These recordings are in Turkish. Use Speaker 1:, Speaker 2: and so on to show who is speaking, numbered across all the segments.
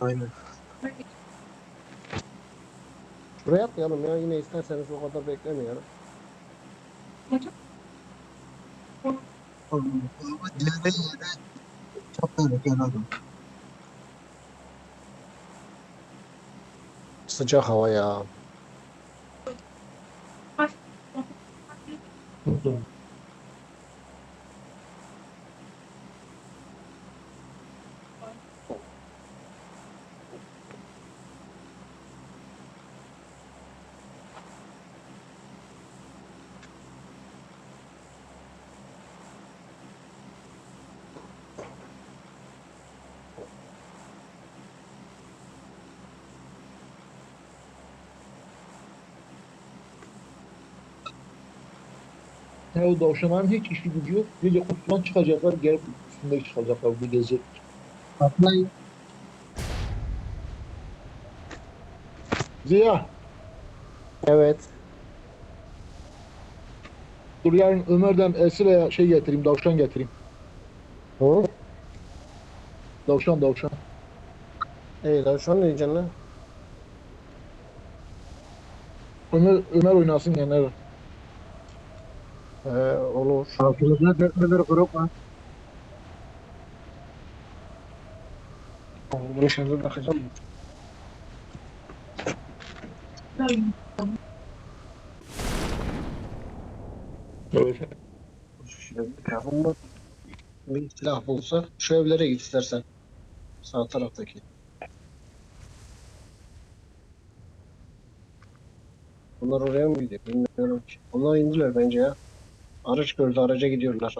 Speaker 1: Aynen.
Speaker 2: Buraya atlayalım ya yine isterseniz o kadar beklemeyelim.
Speaker 1: Ama diğer yere çok böyle kenarda.
Speaker 2: Sıcak hava ya.
Speaker 3: O davşanların hiç işi gücü yok. Gece kutudan çıkacaklar, gelip üstünde çıkacaklar bu gece.
Speaker 1: Atlayın.
Speaker 3: Ziya,
Speaker 2: Evet.
Speaker 3: dur yarın Ömer'den Esra'ya şey getireyim, davşan getireyim.
Speaker 2: Hı?
Speaker 3: Davşan, davşan.
Speaker 2: İyi lan şu an ne diyeceksin lan?
Speaker 3: Ömer, Ömer oynasın yener.
Speaker 2: Ee, olur.
Speaker 1: Altımızda dörtmeler grup var.
Speaker 2: Bunu şarjı bırakacağım.
Speaker 3: Evet.
Speaker 2: Şöyle bir telefon var. Bir silah bulsa şu evlere git istersen. Sağ taraftaki. Bunlar oraya mı gidiyor? Bilmiyorum ki. Onlar indiler bence ya. Araç gördü, araca gidiyorlar.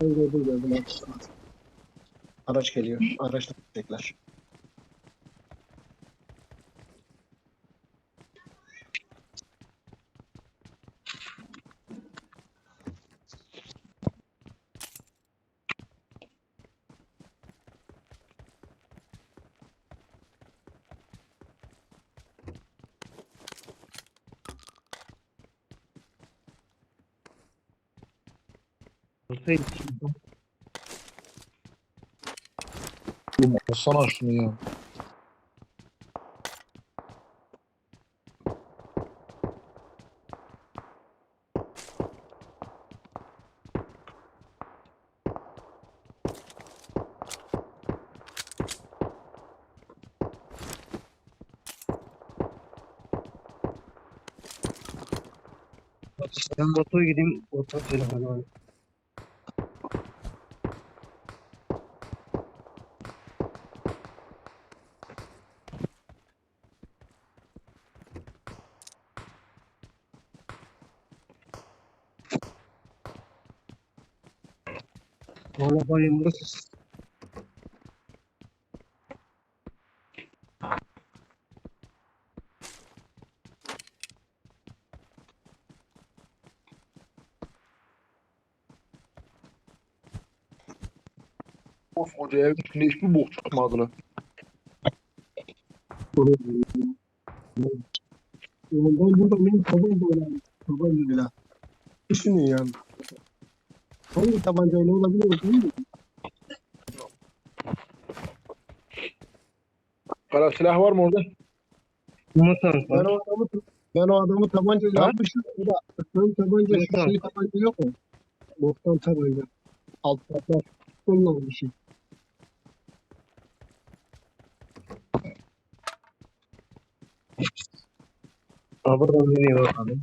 Speaker 2: Gördüm, gördüm. Araç geliyor. Araçla gidecekler.
Speaker 3: Oğlum alsana şunu ya.
Speaker 1: Ben motor gideyim. Motor telefonu. Valla bayıldı.
Speaker 3: Of hoca evin içinde hiçbir bok çıkmadı lan.
Speaker 1: Ben burada benim tabanca oynarım. Tabancayla. Düşünün yani. Hangi tabancayla olabilir değil mi?
Speaker 3: Kara silah var mı orada?
Speaker 1: Motor. Ben o adamı ben o adamı tabancayla
Speaker 3: Ha?
Speaker 1: yapmışım. O da benim tabanca şu
Speaker 4: Motor.
Speaker 1: şey tabanca yok mu? Boktan tabanca. Alt patlar. Onunla bir şey. Abi buradan nereye bakalım?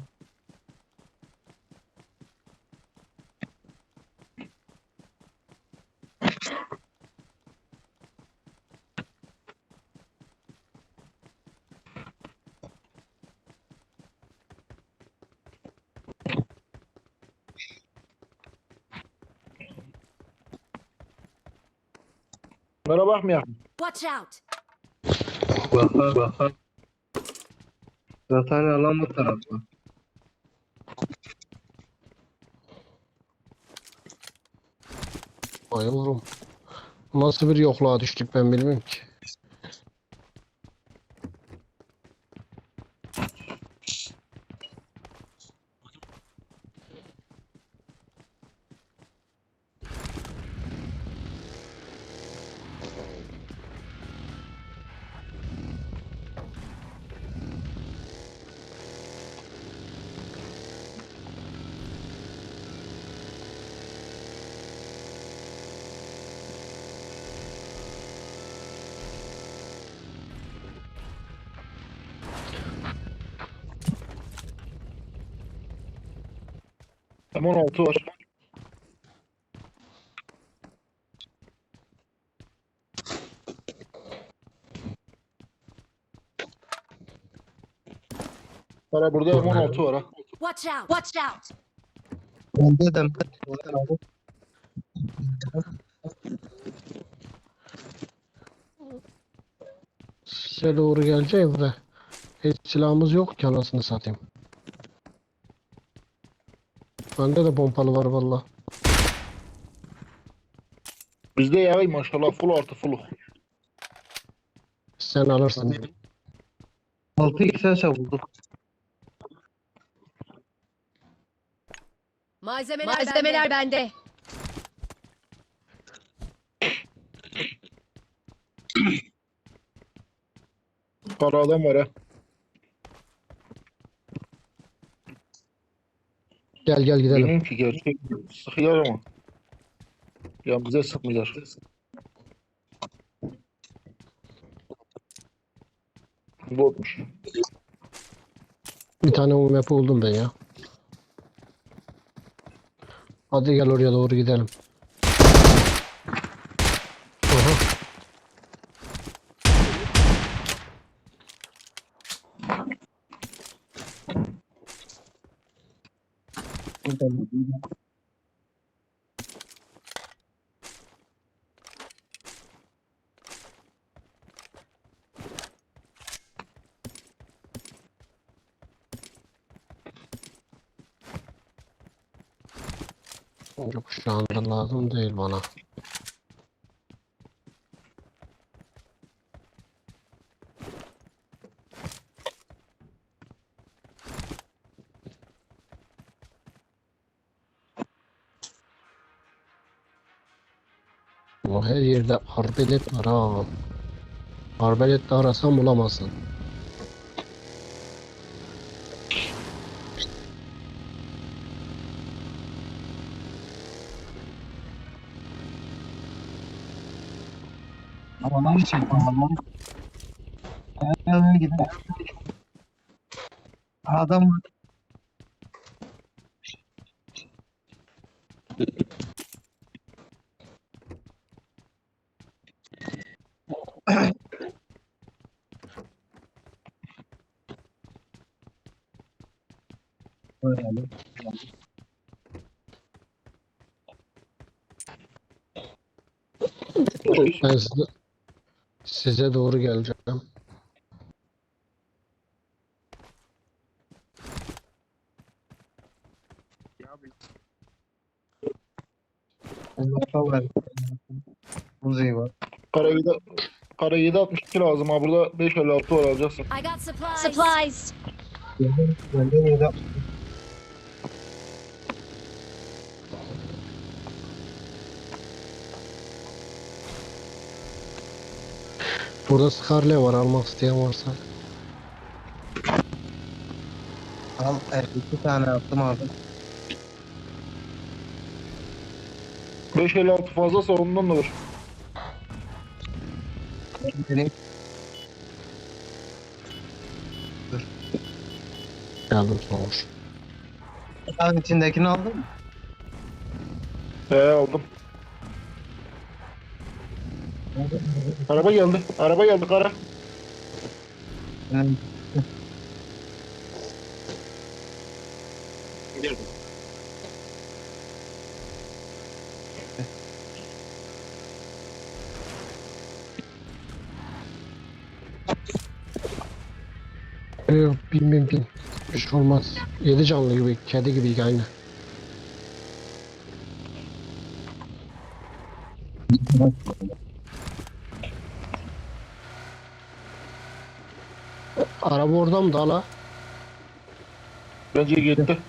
Speaker 3: Ömer'e bakmayalım.
Speaker 4: Watch out!
Speaker 1: Bakar bakar. Zaten alan bu tarafta.
Speaker 2: Bayılırım. Nasıl bir yokluğa düştük ben bilmiyorum ki.
Speaker 3: M16 var. Para burada M16 var ha.
Speaker 4: Watch out! Watch out!
Speaker 1: Bende de
Speaker 2: Size doğru geleceğiz de hiç silahımız yok ki anasını satayım. Bende de pompalı var valla.
Speaker 3: Bizde ya maşallah full artı full.
Speaker 2: Sen alırsın.
Speaker 1: 6 XS bulduk.
Speaker 4: Malzemeler, Malzemeler bende.
Speaker 3: Kara adam var ha.
Speaker 2: Gel gel gidelim.
Speaker 3: Benim ki gerçek sıkıyor ama. Ya bize sıkmıyorlar. Botmuş.
Speaker 2: Bir tane UMP buldum ben ya. Hadi gel oraya doğru gidelim. Aha. Yok şu anda lazım değil bana. O her yerde arbelet var ha. Arbelet de arasan bulamazsın.
Speaker 1: Havalar için havalar. Ayağına gidelim. Adam var. Böyle.
Speaker 2: Ben size, size doğru geleceğim.
Speaker 1: Onlarda var. Uzay var.
Speaker 3: Kara 7 Kara 762 lazım ha. Burada 556 var alacaksın.
Speaker 4: I got supplies. Supplies.
Speaker 2: Burada Scarlet var almak isteyen varsa.
Speaker 1: Al evet, iki tane attım aldım.
Speaker 3: 556 fazla ondan da var.
Speaker 1: Benim
Speaker 2: Geldim sonuç.
Speaker 1: Sağın içindekini aldın mı?
Speaker 3: He aldım. Araba geldi. Araba geldi kara.
Speaker 1: Benim
Speaker 2: Yok bin bin. Bir şey olmaz. Yedi canlı gibi, kedi gibi aynı. Araba orada mı dala?
Speaker 3: Bence gitti.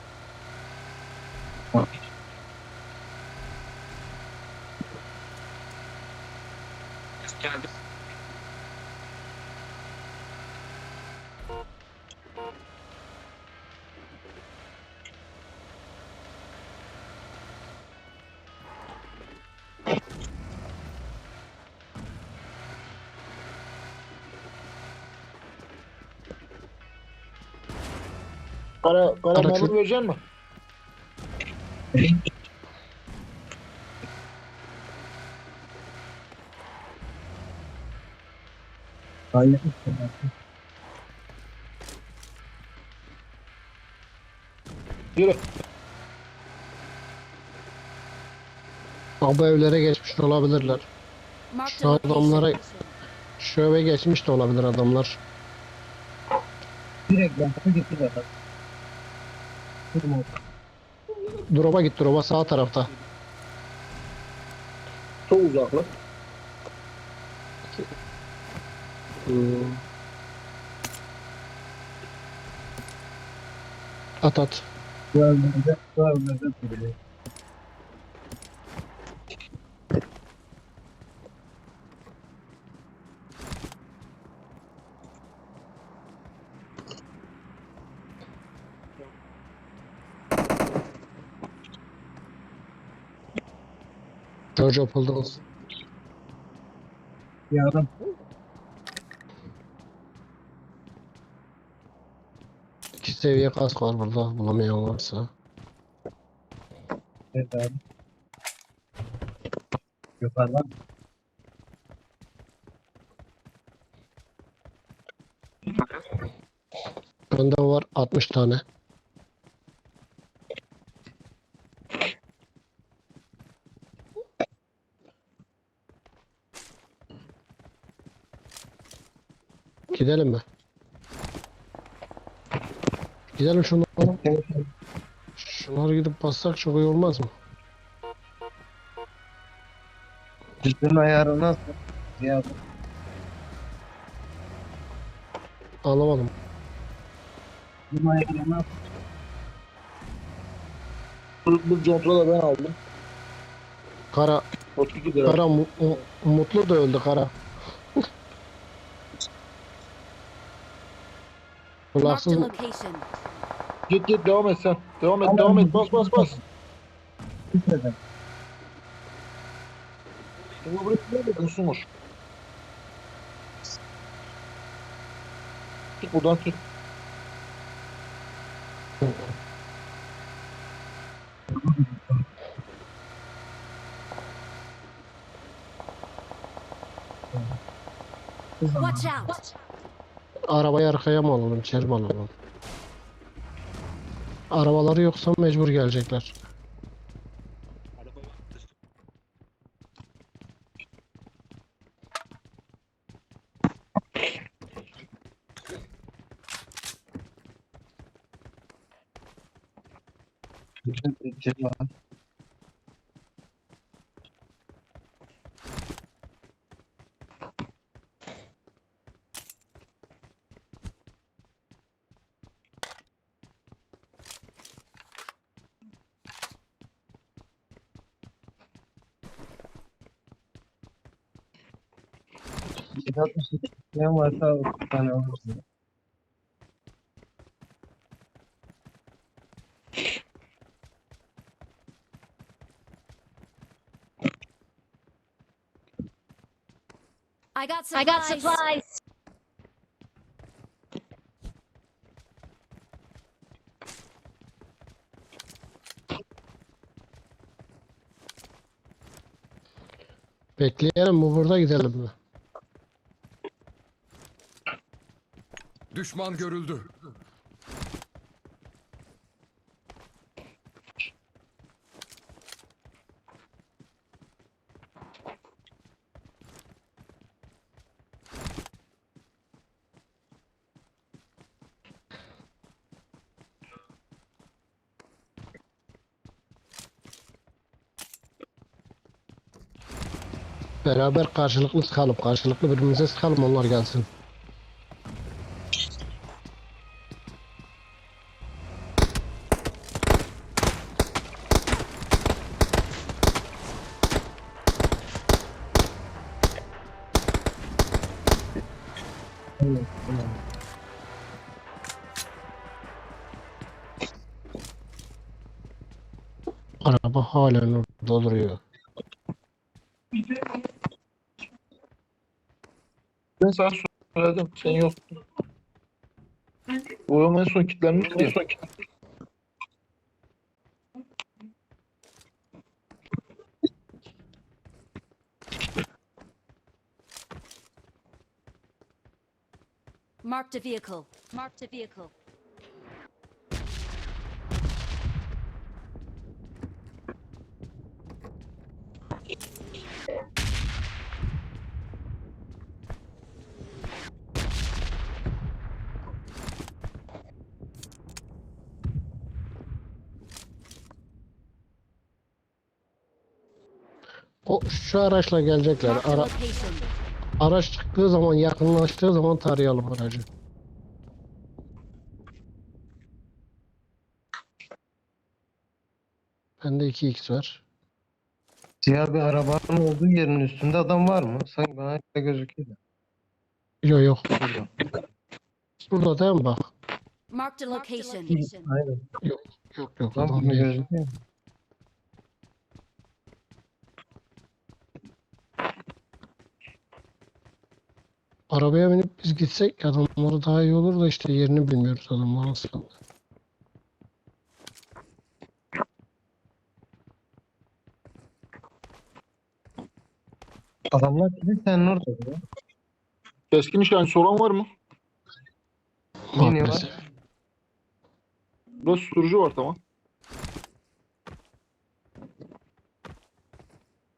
Speaker 3: Kara, kara
Speaker 2: Kara
Speaker 3: mamur
Speaker 2: çö-
Speaker 3: verecek mi?
Speaker 1: Hayır.
Speaker 3: Yürü.
Speaker 2: Abi evlere geçmiş de olabilirler.
Speaker 4: Marked
Speaker 2: Şu
Speaker 4: a
Speaker 2: adamlara
Speaker 4: location.
Speaker 2: şu eve geçmiş de olabilir adamlar.
Speaker 1: Direkt ben gitti zaten.
Speaker 2: Drop'a git drop'a sağ tarafta.
Speaker 3: Çok uzaklı.
Speaker 2: Hmm. At at.
Speaker 1: Evlerde, bu duruyor.
Speaker 2: Jojo buldunuz.
Speaker 1: Yarın
Speaker 2: İki seviye kask var burada bulamayan varsa.
Speaker 1: nerede abi? Yukarıdan.
Speaker 2: Bende var 60 tane. Gidelim mi? Gidelim şunları. Şunları gidip bassak çok iyi olmaz mı?
Speaker 1: Düzgün ayarı nasıl? Ya
Speaker 2: Anlamadım.
Speaker 1: düzgün ayarı nasıl?
Speaker 3: Bu, bu da ben aldım.
Speaker 2: Kara,
Speaker 3: 32 lira.
Speaker 2: Kara mu- mu- mutlu da öldü Kara.
Speaker 4: Marked a
Speaker 2: Kulaksız
Speaker 4: location.
Speaker 3: Git git devam et sen. Devam et devam et. Bas bas bas.
Speaker 1: Gitmeden.
Speaker 3: Şimdi buraya gidelim de kusunur. Çık buradan çık.
Speaker 4: Watch out.
Speaker 2: Arabayı arkaya mı alalım, içeri mi alalım? Arabaları yoksa mecbur gelecekler.
Speaker 1: Ne varsa bir tane alırsın.
Speaker 4: I got supplies. I got supplies.
Speaker 2: Bekleyelim mi burada gidelim mi?
Speaker 5: Düşman görüldü.
Speaker 2: Beraber karşılıklı sıkalım, karşılıklı birbirimize sıkalım onlar gelsin. araba halen orada duruyor.
Speaker 3: Ben sana söyledim. Sen yoktun. Uğram en son kilitlenmiş diye.
Speaker 4: Marked a vehicle. Marked a vehicle.
Speaker 2: O şu araçla gelecekler. Ara, araç çıktığı zaman yakınlaştığı zaman tarayalım aracı. Bende 2x var.
Speaker 1: Siyah bir arabanın olduğu yerin üstünde adam var mı? Sanki bana öyle gözüküyor.
Speaker 2: Yok yok. Burada değil mi bak?
Speaker 4: Marked a location.
Speaker 1: Aynen.
Speaker 2: Yok yok
Speaker 1: Lan
Speaker 2: adam
Speaker 1: gözüküyor.
Speaker 2: Arabaya binip biz gitsek adamları daha iyi olur da işte yerini bilmiyoruz adamların aslında.
Speaker 1: Adamlar kilit senin orada ya.
Speaker 3: Keskin nişancısı olan var mı?
Speaker 2: Maalesef.
Speaker 3: Burada susturucu var tamam.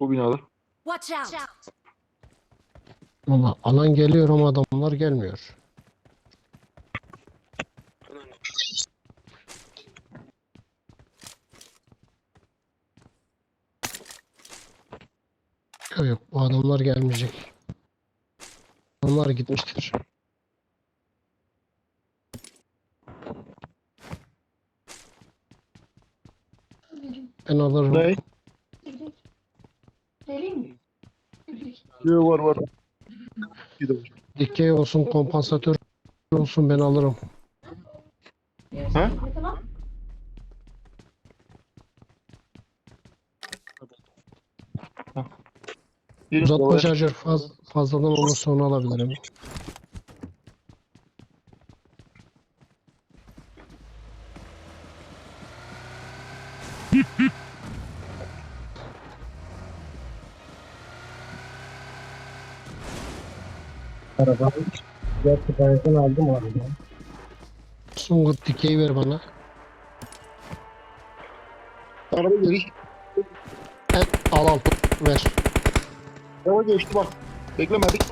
Speaker 3: Bu binada.
Speaker 4: Watch out.
Speaker 2: Valla alan geliyor ama adamlar gelmiyor. Yok yok bu adamlar gelmeyecek. Adamlar gitmiştir. Ben alırım.
Speaker 3: Ne? Yok var var.
Speaker 2: Dikey olsun, kompansatör olsun ben alırım.
Speaker 3: Ha?
Speaker 2: Uzatma şarjör faz, fazladan olursa onu alabilirim.
Speaker 1: Arabanın gerçi benzin aldım arabadan.
Speaker 2: Sungur dikey ver bana.
Speaker 3: Araba geri.
Speaker 2: Evet, al al ver.
Speaker 3: Araba geçti bak. Beklemedik.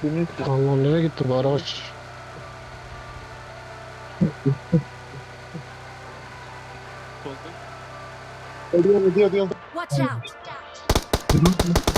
Speaker 3: Temiz.
Speaker 2: Allah nereye gitti bu araba?
Speaker 3: Hadi hadi hadi hadi.
Speaker 4: Watch out.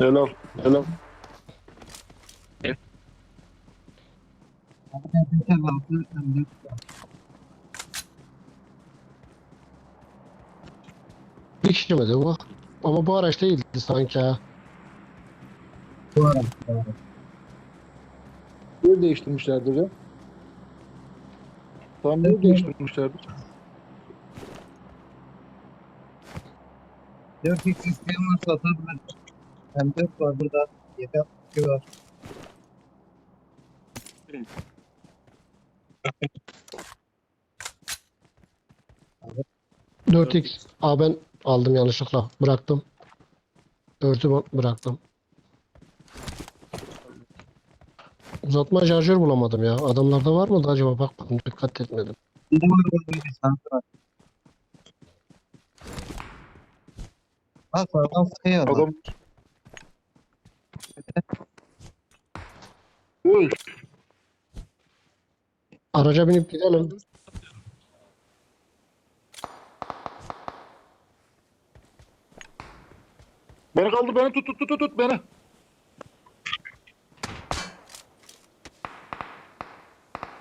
Speaker 3: Helal. Helal.
Speaker 2: Bir kişi mi bu? Ama bu araç değildi sanki ha.
Speaker 3: Yer değiştirmişlerdir ya. Tam yer değiştirmişlerdir.
Speaker 1: 4x isteyen varsa atabilir. M4 var burada. 762 var.
Speaker 2: 4x. Aa ben aldım yanlışlıkla. Bıraktım. 4'ü bı- bıraktım. Uzatma şarjör bulamadım ya. Adamlarda var mıydı acaba? Bakmadım. Dikkat etmedim.
Speaker 1: Adam.
Speaker 3: Adam. Oy.
Speaker 2: Araca binip gidelim.
Speaker 3: Beni kaldır beni tut tut tut tut beni.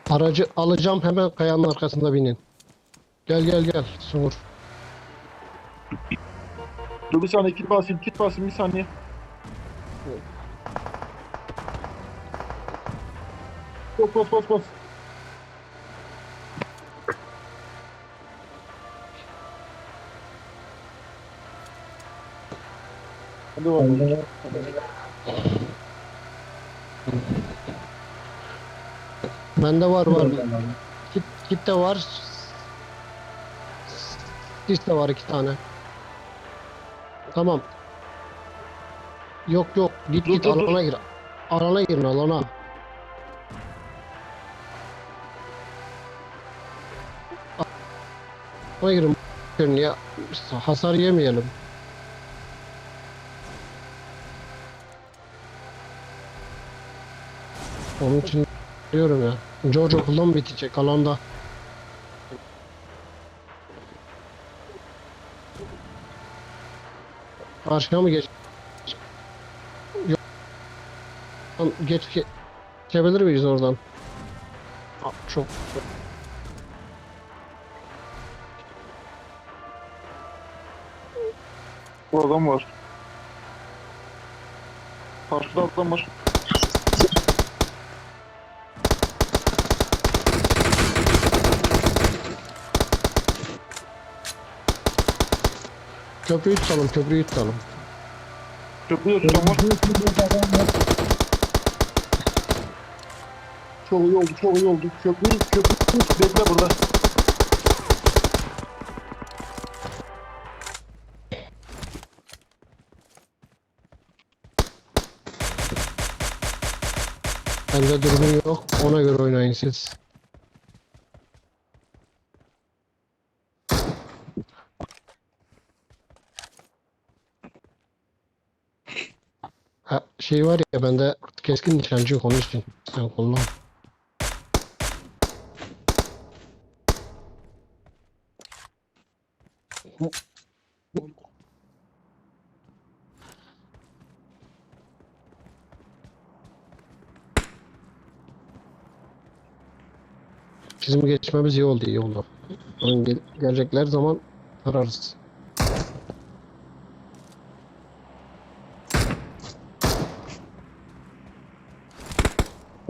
Speaker 2: Aracı alacağım hemen kayanın arkasında binin. Gel gel gel Sungur.
Speaker 3: Dur bir saniye kit basayım kit basayım bir saniye. Bas bas bas bas. Hadi bakalım.
Speaker 2: Bende var var. Kit, kit de var. Sis de var iki tane. Tamam. Yok yok. Git
Speaker 3: Dur,
Speaker 2: git
Speaker 3: dur, dur.
Speaker 2: alana gir. Alana girin alana. Girin ya. Hasar yemeyelim. Onun için diyorum ya. Jojo kullan bitecek alanda. Karşıya mı geç? Yok. Geç ge- geçebilir miyiz oradan? Çok
Speaker 3: Bu adam var. Karşıda adam var.
Speaker 2: köprüyü tutalım köprüyü tutalım.
Speaker 3: Köprüde tutan var. Çok iyi oldu, çok iyi oldu. Köprü, köprü, bekle burada.
Speaker 2: Bende dürbün yok ona göre oynayın siz. Ha, şey var ya bende keskin nişancı yok onun için sen kullan. Bizim geçmemiz iyi oldu iyi oldu. Gel- gelecekler zaman ararız.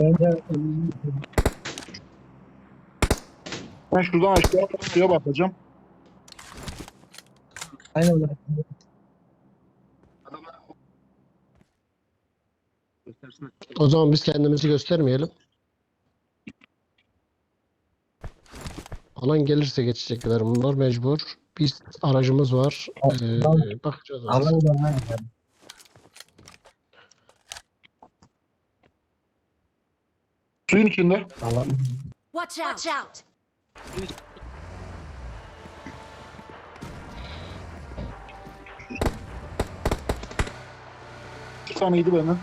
Speaker 3: Ben şuradan aşağı suya bakacağım.
Speaker 2: O zaman biz kendimizi göstermeyelim. Alan gelirse geçecekler bunlar mecbur. Biz aracımız var. Ee, bakacağız. ona.
Speaker 3: Suyun içinde.
Speaker 4: Watch out! Watch out!
Speaker 3: Bir tane yedi benden.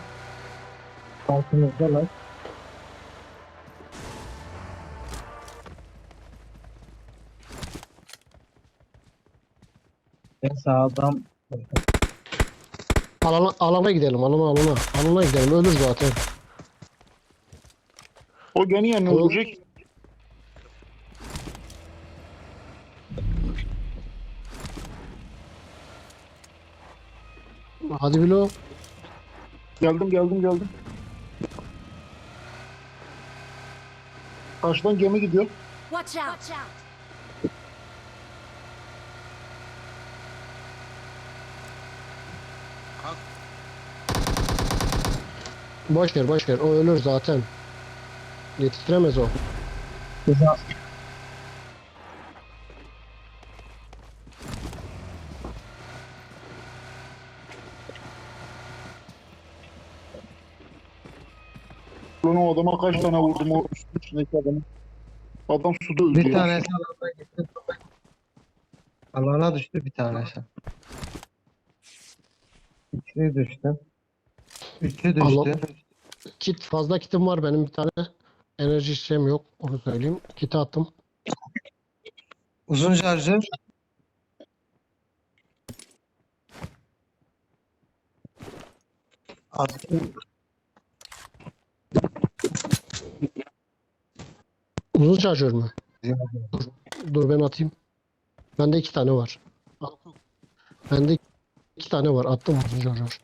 Speaker 5: En sağdan
Speaker 2: Alana, alana gidelim. Alana alana. Alana gidelim. Ölür zaten.
Speaker 3: O gene yerini
Speaker 2: O-
Speaker 3: öldürecek.
Speaker 2: Hadi bilo.
Speaker 3: Geldim geldim geldim. Karşıdan gemi gidiyor.
Speaker 4: Watch out! Watch out!
Speaker 2: Boş ver boş ver. O ölür zaten. Yetiştiremez o.
Speaker 3: Lan o adama kaç tane vurdum o üstün içindeki adamı. Adam suda öldü
Speaker 5: bir
Speaker 3: ya.
Speaker 5: tanesi alana gitti. Alana düştü bir tanesi. Üçlü düştü. Üçlü düştü.
Speaker 2: Allah. Kit fazla kitim var benim bir tane. Enerji şişem yok. Onu söyleyeyim. Kiti attım.
Speaker 5: Uzun şarjör. Attım.
Speaker 2: Uzun şarjör mü? Dur ben atayım. Bende iki tane var. Bende iki tane var. Attım uzun şarjör.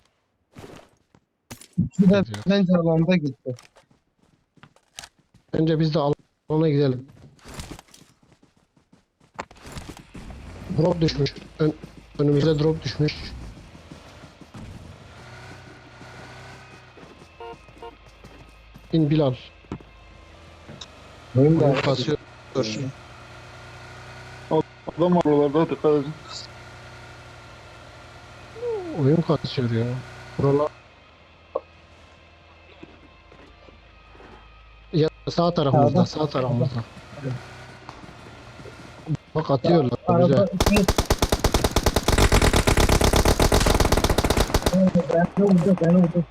Speaker 1: İkisi de bence alanda gitti.
Speaker 2: Bence biz de alana gidelim. Drop düşmüş. Ön, önümüze drop düşmüş. İn Bilal.
Speaker 1: Benim de
Speaker 2: Oyun kasıyor.
Speaker 3: Adam var oralarda dikkat edin.
Speaker 2: Oyun kasıyor ya. Buralar ya sağ tarafımızda, sağ tarafımızda. Bak atıyorlar bize.
Speaker 1: araba Ben vurdu, ben vurdu.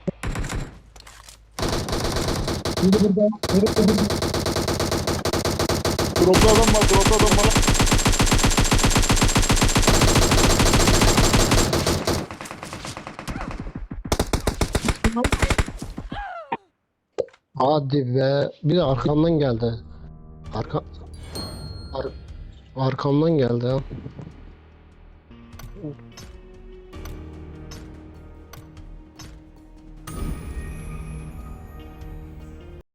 Speaker 1: Biri burada, biri burada.
Speaker 3: Dropta adam var, dropta adam var.
Speaker 2: Hadi be. Bir de arkamdan geldi. Arka... Ar... Arkamdan geldi ha.